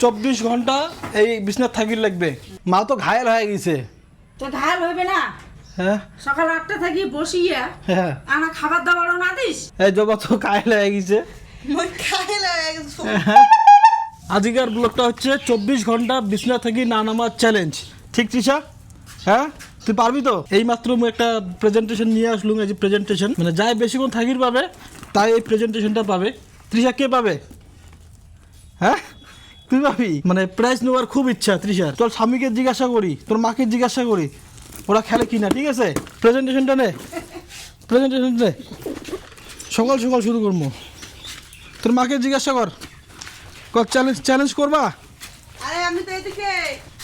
চব্বিশ ঘণ্টা এই বিছনাথ থাকির লাগবে। মা তো ঘায়াল হয়ে গেছে। তো ঘায়াল হইবে না? হ্যাঁ। সকাল আটটা থেকে বসিয়া হ্যাঁ। আনা খাবার দাবারও না দিস? এই জবা তো ঘায়াল হয়ে গেছে। মই খাই লাগছো আজকের ব্লগটা হচ্ছে চব্বিশ ঘণ্টা বিছনা থেকে না নামার চ্যালেঞ্জ ঠিক তৃষা? হ্যাঁ? তুই পারবি তো? এই মাত্র একটা প্রেজেন্টেশন নিয়ে আসলুম এই যে প্রেজেন্টেশন মানে যাই বেশিক্ষণ থাকির পাবে তাই এই প্রেজেন্টেশনটা পাবে। তৃষা কে পাবে? হ্যাঁ? তুই পাবি মানে প্রাইজ নেওয়ার খুব ইচ্ছা তৃষার তোর স্বামীকে জিজ্ঞাসা করি তোর মাকে জিজ্ঞাসা করি। ওরা খেলে কি না ঠিক আছে? প্রেজেন্টেশনটা নে। প্রেজেন্টেশন নে। সকাল সকাল শুরু করব। তোর মাকে জিজ্ঞাসা কর। কর চ্যালেঞ্জ চ্যালেঞ্জ করবা? আরে আমি তো এদিকে।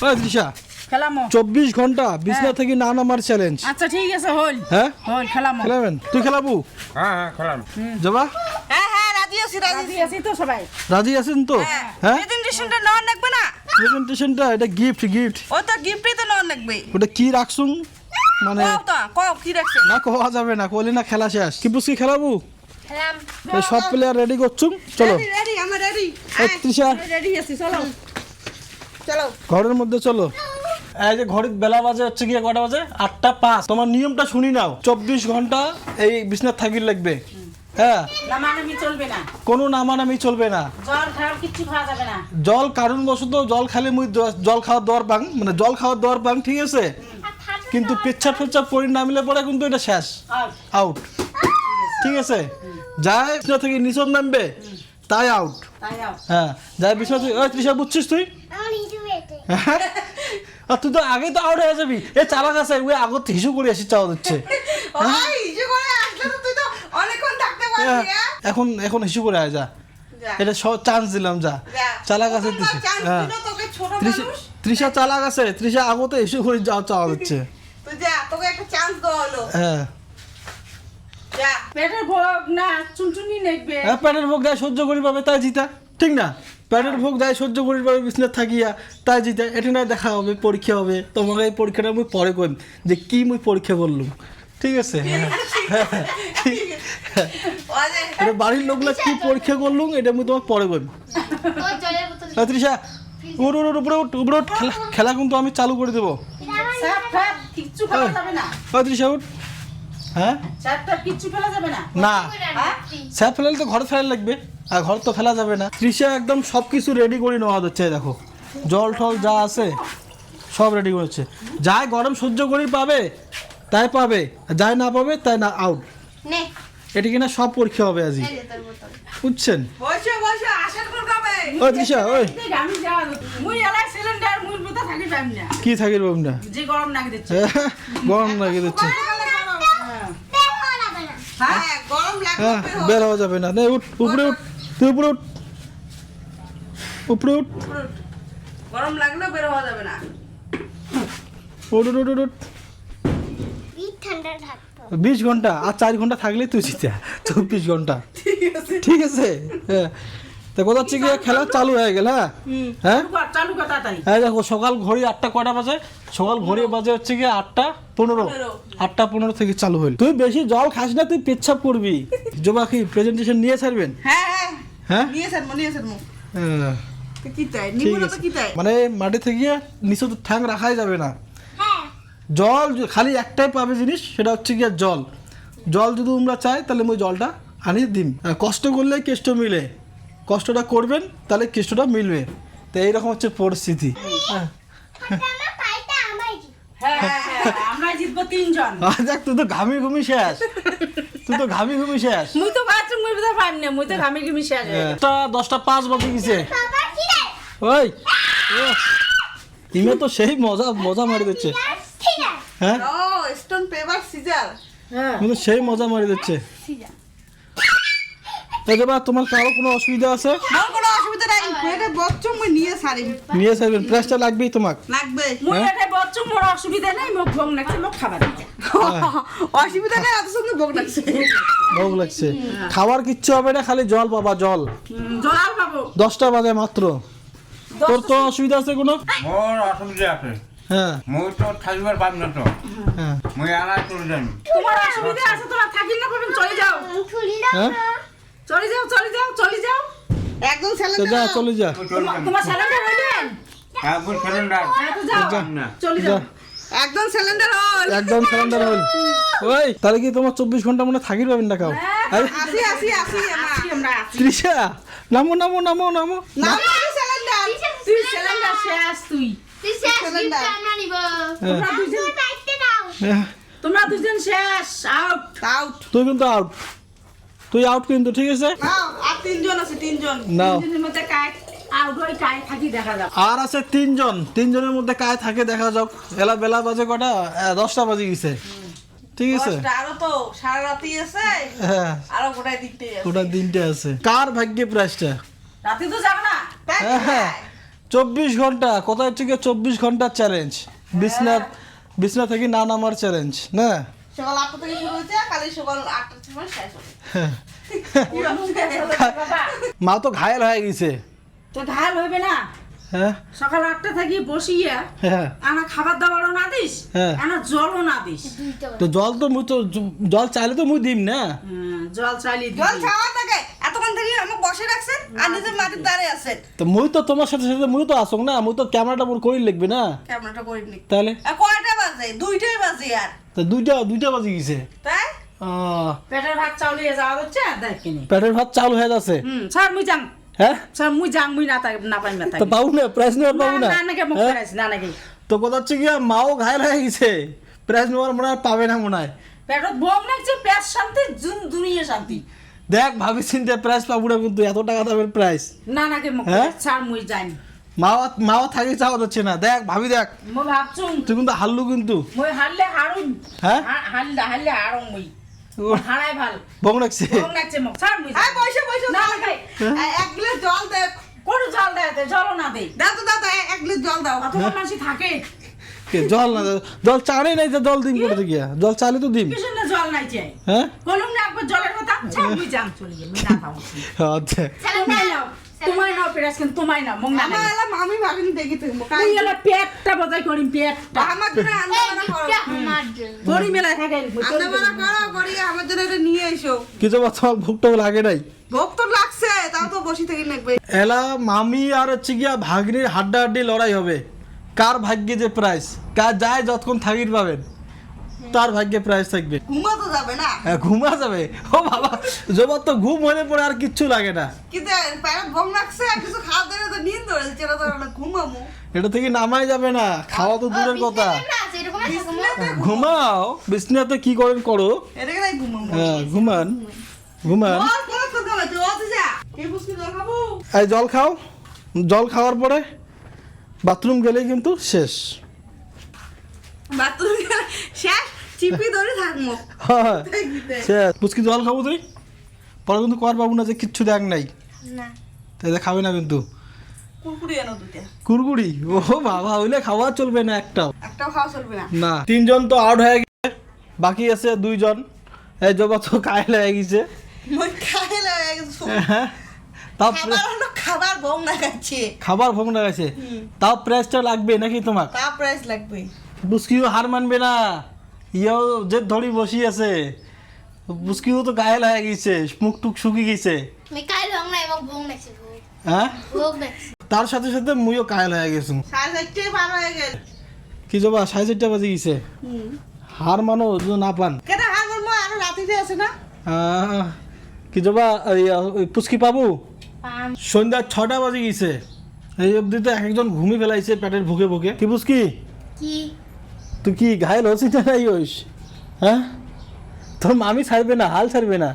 ওই তৃষা খেলামো। চব্বিশ ঘণ্টা বিছনা হ্যাঁ। থেকে না নামার চ্যালেঞ্জ আচ্ছা ঠিক আছে হল। হ্যাঁ? হল খেলামো। খেলাবেন? তুই খেলাবু? হ্যাঁ হ্যাঁ খেলাম। জবা হ্যাঁ হ্যাঁ রাজি আছি রাজি রাজি আছি। তো সবাই। রাজি আছেন তো? হ্যাঁ। প্রেজেন্টেশনটা নেওয়ার লাগবে না? প্রেজেন্টেশনটা এটা গিফট গিফট ও তো গিফটই তো নেওয়ার লাগবে। ওটা কি রাখছুন মানে কও তো কও কি রাখছে? না কোয়া যাবে না কোলে না খেলা শেষ। কি খেলাবু? এই সব প্লেয়ার রেডি করছুন চলো। রেডি রেডি আমার রেডি এই তৃষা। রেডি আছি চলো। চলো। ঘরের মধ্যে চলো। এই যে ঘড়ির বেলা বাজে হচ্ছে গিয়ে কটা বাজে? আটটা পাঁচ। তোমার নিয়মটা শুনি নাও। চব্বিশ ঘণ্টা এই বিছনাথ থাকির লাগবে। হ্যাঁ। না চলবে না। কোনো নামানামি চলবে না। জল যাবে না। জল খালে মুই জল খাওয়ার দর পাং মানে জল খাওয়ার দর পাং ঠিক আছে? কিন্তু পেচ্ছাপ ফেচ্ছাপ পরি নামিলে পরে কিন্তু এটা শেষ। আউট ঠিক আছে? যাই বিছনা থেকে নিচন নামবে তাই আউট হ্যাঁ যাই বিছনা থেকে ওই তৃষা বুঝছিস তুই? হ্যাঁ? আর তুই তো আগে তো আউট হয়ে যাবি। এ চালাক আছে ওই আগত হিসু করে আসি চাওয়া দিচ্ছে ওই যে করে আসলে তো তুই তো অনেকক্ষণ থাকতে হ্যাঁ, পারবি হ্যাঁ? এখন এখন হিসু করে আয় যা। এটা চান্স দিলাম যা। চালাক আছে হ্যাঁ। দিল তোকে ছোট তৃষা মানুষ। তৃষা চালাক আছে। তৃষা আগতে হিসু করে যাওয়া চাওয়া দিচ্ছে। তুই যা তোকে একটা চান্স দেওয়া হলো। হ্যাঁ। পেটের ভোগ না চুনচুনি নেকবে। হ্যাঁ ভোগ দেয় সহ্য করি পাবে তাই জিতা। ঠিক না? প্যাটের ভোগ দেয় সহ্য করি পাবে বিছনাথ থাকিয়া তাই জিতা। এটা না দেখা হবে পরীক্ষা হবে। তোমাকে এই পরীক্ষাটা আমি পরে কইম। যে কি মুই পরীক্ষা করলুম। ঠিক আছে হ্যাঁ। ওই এটা বাড়ির লোকগুলা কি পরীক্ষা করলুম এটা আমি তোমাকে পরে হ্যাঁ, তৃষা উঠ উঠ, উপরে উঠ উপরে উঠ। খেলা খেলা কিন্তু আমি চালু করে দেবো। তৃষা উঠ। হ্যাঁ? স্যাপ ট্যাপ কিচ্ছু ফেলা যাবে না। না। হ্যাঁ? স্যাপ ফেলালে তো ঘরে ফেলা লাগবে। আর ঘর তো ফেলা যাবে না। তৃষা একদম সব কিছু রেডি করে নেওয়া হচ্ছে দেখো। জল টল যা আছে সব রেডি করেছে যা গরম সহ্য করি পাবে তাই পাবে যাই না পাবে তাই না আউট নে। এটা কিনা সব পরীক্ষা হবে আজই বোতল। বুঝছেন? ওই তৃষা ওই। কি থাকির বাবনা যে গরম নাকি দিচ্ছে। গরম লাগে দিচ্ছে। বের হওয়া যাবে না গরম লাগবে বের হওয়া যাবে না। নে উঠ উপরে উঠ তুই উপরে উঠ। উপরে উঠ। গরম লাগলেও বের হওয়া যাবে না। উঠ উঠ উঠ উঠ, উঠ এই ঠান্ডা থাকতো বিশ ঘণ্টা আর চার ঘণ্টা থাকলেই তুই জিতে। চব্বিশ ঘণ্টা। ঠিক আছে? হ্যাঁ। তো কোথা হচ্ছে গিয়ে খেলা চালু হয়ে গেল হ্যাঁ? হ্যাঁ? হ্যাঁ দেখো সকাল ঘড়ি আটটা কয়টা বাজে? সকাল ঘড়ি বাজে হচ্ছে গিয়ে আটটা পনেরো। আটটা পনেরো থেকে চালু হইল। তুই বেশি জল খাস না তুই পেচ্ছাপ করবি। জবা কি প্রেজেন্টেশন নিয়ে ছাড়বেন? হ্যাঁ হ্যাঁ। হ্যাঁ? নিয়ে স্যার নিয়ে স্যার হ্যাঁ, মানে মাটি থেকে নিচে তো ঠ্যাং রাখাই যাবে না। জল খালি একটাই পাবে জিনিস সেটা হচ্ছে গিয়ে জল। জল যদি তোমরা চাই তাহলে ওই জলটা আনিয়ে দিন কষ্ট করলে কেষ্ট মিলে। কষ্টটা করবেন তাহলে কেষ্টটা মিলবে। তো এইরকম হচ্ছে পরিস্থিতি। হ্যাঁ। হ্যাঁ আমরা জিতবো তিনজন আর দেখ তুই তো ঘামি ঘুমি শেষ। তুই তো ঘামি ঘুমি শেষ। মুই তো বাথরুম মুই বোতা পাইম না মুই তো ঘামে ঘামে শেষ। দশটা দশটা পাঁচ বাজে গেছে। বাবা কি রে? ওই ও, ইমে তো সেই মজা মজা মারি দিচ্ছে। হ্যাঁ? স্টোন পেপার সিজার হ্যাঁ। সেই মজা মারি দিচ্ছে এবার তোমার কারও কোনো অসুবিধা আছে? আমার কোনো অসুবিধা নাই। এটা বচ্চু মুই নিয়ে নিয়ে সারবেন। প্রেসটা লাগবেই তোমাক। লাগবে। মুই এটা বচ্চু মোর অসুবিধা নাই। মোক ভোগ নাকি মোক খাবার অসুবিধা নেই অত সুন্দর ভোগ লাগছে। ভোগ লাগছে। খাবার কিচ্ছু হবে না খালি জল পাবা জল। জল পাবো। দশটা বাজে মাত্র। তোর তো অসুবিধা আছে কোনো? মোর অসুবিধা আছে। হ্যাঁ। মই তো থাকিবার পাম না তো। হ্যাঁ। মই আলাই চলে যাম। তোমার অসুবিধা আছে তোমার থাকি না পাবেন চলে যাও। হ্যাঁ। চলে যাও চলে যাও চলে যাও। একদম তো স্যালেন্ডার যা। চলে যা তোমার স্যালাডটা হইলেন হ্যাঁ যাও। চলে যাও। একদম স্যালেন্ডার হল একদম সিলিন্ডার হল ওই। তাহলে কি তোমার চব্বিশ ঘণ্টা মনে থাকির পাবেন না কাউ? আসি আসি আসি আমরা নামো নামো নামো নামো। তুই সিলিন্ডার শেষ তুই। নিব। তোমরা দুজন হ্যাঁ, তোমরা দুজন শেষ আউট আউট তুই কিন্তু আউট তুই আউট কিন্তু ঠিক আছে? আর তিনজন আছে তিনজন। তিনজনের মধ্যে কায় হয়ে আর আছে তিনজন। তিনজনের মধ্যে কায় থাকে দেখা যাক। এলা বেলা বাজে কটা? দশটা বাজে গেছে। ঠিক আছে? আরও তো সারা রাতি আছে। হ্যাঁ। আরও ওটা তিনটে আছে। কার ভাগ্যে প্রাইসটা রাতে তো যাবে না। হ্যাঁ হ্যাঁ। চব্বিশ ঘণ্টা কোথায় থেকে চব্বিশ ঘণ্টার চ্যালেঞ্জ বিছনা বিছনা থেকে না নামার চ্যালেঞ্জ না? সকাল আটটা থেকে শুরু হয়েছে কালি সকাল আটটার সময় শেষ হ্যাঁ। বাবা মা তো ঘায়ল হয়ে গেছে। তো ঘাল হইবে না? হ্যাঁ। সকাল আটটা থেকে বসিয়া হ্যাঁ। আনা খাবার দাবারও না দিস হ্যাঁ। আনা জলও না দিস। তো জল তো মুই তো জল চাইলে তো মুই দিম না? জল চালিয়ে জল। খাওয়া থাকে বসে রাখছেন আর নিজের মাটির দ্বারে আছেন। তো মুই তো তোমার সাথে সাথে মুই তো আসুক না মুই তো ক্যামেরাটা মোর করি লিখবে না। ক্যামেরাটা তাহলে? কয়টা বাজে? দুইটাই বাজে আর। তো দুইটা দুইটা বাজে গেছে। তাই? পেটের ভাত চাউলিয়ে যাওয়া হচ্ছে আর দেখ কিনে। পেটের ভাত চালু হয়ে যাচ্ছে? হুম স্যার মুই যাং হ্যাঁ? স্যার মুই যাং মুই না তাই না পাই না তাই। তো পাবো না প্রাইস না। না নাকি মুখ হ্যাঁ? করাইছি না নাকি। তো কথা হচ্ছে কি মাও ঘায়ল হয়ে গেছে। প্রাইস নেওয়ার মনে হয় পাবে না মনে হয়। পেটত বোম নাকছে পেট শান্তি জুন দুনিয়া শান্তি। দেখ ভাবি চিন্তা প্রাইস পাবো না কিন্তু এত টাকা দামের প্রাইস না নাকি মুখ হ্যাঁ? স্যার মুই যাই মাও মাও থাকি চাওয়া যাচ্ছে না। দেখ ভাবি দেখ। মুই ভাবছুম। তুই কিন্তু হারলু কিন্তু। মুই হারলে হারুন হ্যাঁ? হারলে হারলে হারুন মুই। হারাই ভালো। বং রাখছে। বোম নাকছে মুখ। স্যার মুই হ্যাঁ বসে বসে না লাগাই এক গ্লাস জল দে। কোন জল দে জল না দে। দাও তো দাও এক- এক গ্লাস জল দাও। কত মানুষ থাকে। কে, জল না জল চাড়ে নাই যে জল দিন করে গিয়া জল চালে তো দিন কিছু না জল নাই চাই। হ্যাঁ? বলুন না একবার জলের কথা স্যার মুই চলে যাই না খাব। আচ্ছা। তোমায় নাও তোমায় নাও পেরাস কিন্তু তোমায় নাও মং না আমার এলাম আমি ভাবিনি দেখি তুমি তুই এলা পেটটা বজাই করিম পেটটা। আমার জন্য আন্দা বানা করো। আমার জন্য। বড়ি মেলায় থাকে আন্দা বানা করো করি আমার জন্য এটা নিয়ে এসো। কিছু ভুকটা লাগে নাই? ভোগ তো লাগছে তাও তো বসে থেকে নেবে এলা মামি আর হচ্ছে গিয়া ভাগ্নির হাড্ডা হাড্ডি লড়াই হবে। কার ভাগ্যে যে প্রাইস কার যায় যতক্ষণ থাকির পাবেন তার ভাগ্যে প্রাইস থাকবে। ঘুমা তো যাবে না? হ্যাঁ, ঘুমা যাবে। ও বাবা জবার তো ঘুম হলে পরে আর কিচ্ছু লাগে না। কিন্তু লাগছে আর কিছু খাওয়া দিলে তো নিন ধরে তো ঘুমামো এটা থেকে নামাই যাবে না খাওয়া তো দূরের কথা। ঘুমাও বিছনাতে কি করেন করো? হ্যাঁ ঘুমান ঘুমান। এই জল খাও জল খাওয়ার পরে বাথরুম গেলেই কিন্তু শেষ। বাথরুম শেষ? চিপি ধরে থাকব। হ্যাঁ। শেষ। পুচকি জল খাব তুই? পরে কিন্তু কর পাবো না যে কিচ্ছু দেখ নাই। না। তাহলে খাবে না কিন্তু। কুরকুরি ও বাবা হইলে খাওয়া চলবে না একটাও। একটাও খাওয়া চলবে না। না। তিনজন তো আউট হয়ে গেছে বাকি আছে দুইজন। এই জবা তো কায়ল হয়ে গেছে মই খাবার প্রে- হলো খাবার ভোগ না গেছে তাও প্রাইসটা লাগবে নাকি তোমার? তা প্রাইস লাগবে। বুসকিও হার মানবে না। ইয়েও যে ধরি বসি আছে বুসকিও তো গায়েল হয়ে গেছে মুখ টুক শুকিয়ে গেছে। ভোগ হ্যাঁ? ভোগ তার সাথে সাথে মুইও কায়েল হয়ে গেছি সাড়ে চারটে হয়ে গেল। কি জবা সাড়ে চারটা বাজে গেছে? হার মানো যদি না পান। কেটে হার বলব আরও রাতিতে আছে না? আহ, কি জবা পুচকি পাবো? সন্ধ্যা ছটা বাজে গেছে। এই অবধি তো এক একজন ঘুমিয়ে ফেলাইছে পেটের ভুকে ভুকে। কি পুচকি কি? তুই কি ঘায়ল হচ্ছিস না নাই হইস হ্যাঁ? তোর মামি ছাড়বে না হাল ছাড়বে না।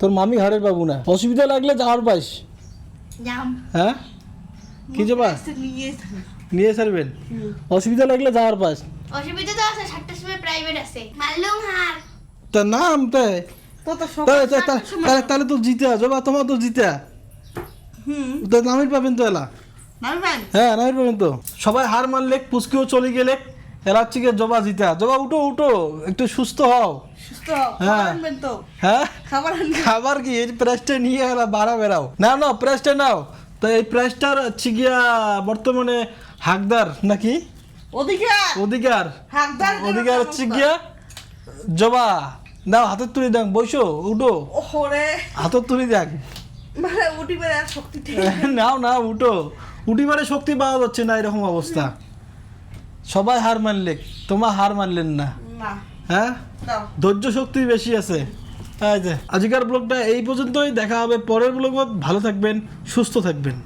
তোর মামি ঘরের পাবো না। অসুবিধা লাগলে যাওয়ার পাইস হ্যাঁ? কি জবা নিয়ে নিয়ে ছাড়বেন? অসুবিধা লাগলে যাওয়ার পাস। অসুবিধা তো আছে সাতটার সময় প্রাইভেট আছে। মারলুম হার। তা নাম তাই? তো তো সব তাহলে তো জিতে জবা তোমার তো জিতে। তো নামির পাবেন তো এলা? হ্যাঁ নামির পাবেন তো। সবাই হার মানলে পুচকিও চলে গেলে জবা জিতা। জবা উঠো উঠো। একটু সুস্থ হও। হ্যাঁ। হ্যাঁ? খাবার কি? এই প্রেসটা নিয়ে এলা বাড়া বেড়াও। না না প্রেসটা নাও। তো এই প্রেসটার হচ্ছে গিয়া বর্তমানে হাকদার নাকি? অধিকার। অধিকার। অধিকার হচ্ছে গিয়া জবা। দাও হাতের তুলি দেখ বসো উঠো। হাতের তুলি দেখ মানে উঠিবারে আর শক্তি নাও না উঠো। উঠিবারে শক্তি পাওয়া যাচ্ছে না এরকম অবস্থা। সবাই হার মানলে তোমার হার মানলেন না। হ্যাঁ? ধৈর্য শক্তি বেশি আছে। আজকের ব্লগটা এই পর্যন্তই দেখা হবে পরের ব্লগত। ভালো থাকবেন সুস্থ থাকবেন।